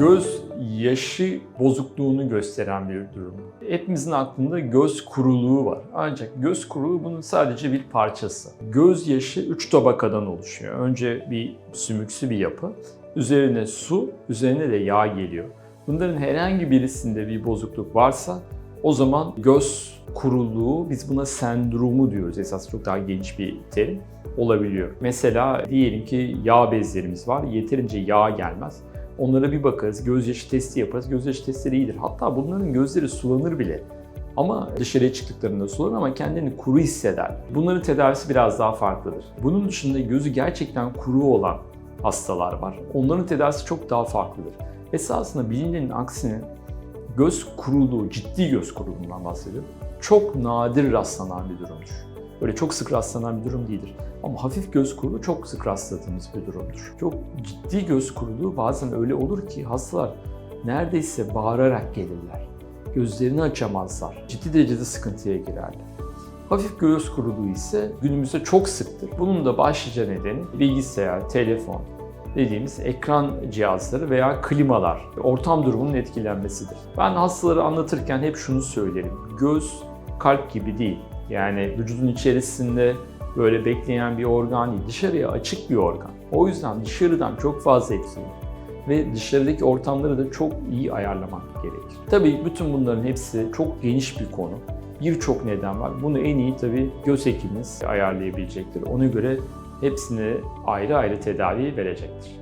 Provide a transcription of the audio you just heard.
göz yaşı bozukluğunu gösteren bir durum. Hepimizin aklında göz kuruluğu var. Ancak göz kuruluğu bunun sadece bir parçası. Göz yaşı üç tabakadan oluşuyor. Önce bir sümüksü bir yapı, üzerine su, üzerine de yağ geliyor. Bunların herhangi birisinde bir bozukluk varsa o zaman göz kuruluğu, biz buna sendromu diyoruz. Esas çok daha geniş bir terim olabiliyor. Mesela diyelim ki yağ bezlerimiz var, yeterince yağ gelmez. Onlara bir bakarız, gözyaşı testi yaparız. Gözyaşı testleri iyidir. Hatta bunların gözleri sulanır bile. Ama dışarıya çıktıklarında sulanır ama kendini kuru hisseder. Bunların tedavisi biraz daha farklıdır. Bunun dışında gözü gerçekten kuru olan hastalar var. Onların tedavisi çok daha farklıdır. Esasında bilinenin aksine göz kuruluğu, ciddi göz kuruluğundan bahsediyorum. Çok nadir rastlanan bir durumdur. Böyle çok sık rastlanan bir durum değildir. Ama hafif göz kuruluğu çok sık rastladığımız bir durumdur. Çok ciddi göz kuruluğu bazen öyle olur ki hastalar neredeyse bağırarak gelirler. Gözlerini açamazlar. Ciddi derecede sıkıntıya girerler. Hafif göz kuruluğu ise günümüzde çok sıktır. Bunun da başlıca nedeni bilgisayar, telefon, dediğimiz ekran cihazları veya klimalar, ortam durumunun etkilenmesidir. Ben hastaları anlatırken hep şunu söylerim. Göz kalp gibi değil. Yani vücudun içerisinde böyle bekleyen bir organ değil, dışarıya açık bir organ. O yüzden dışarıdan çok fazla etkilenir ve dışarıdaki ortamları da çok iyi ayarlamak gerekir. Tabii bütün bunların hepsi çok geniş bir konu. Birçok neden var. Bunu en iyi tabii göz hekimimiz ayarlayabilecektir. Ona göre hepsine ayrı ayrı tedavi verecektir.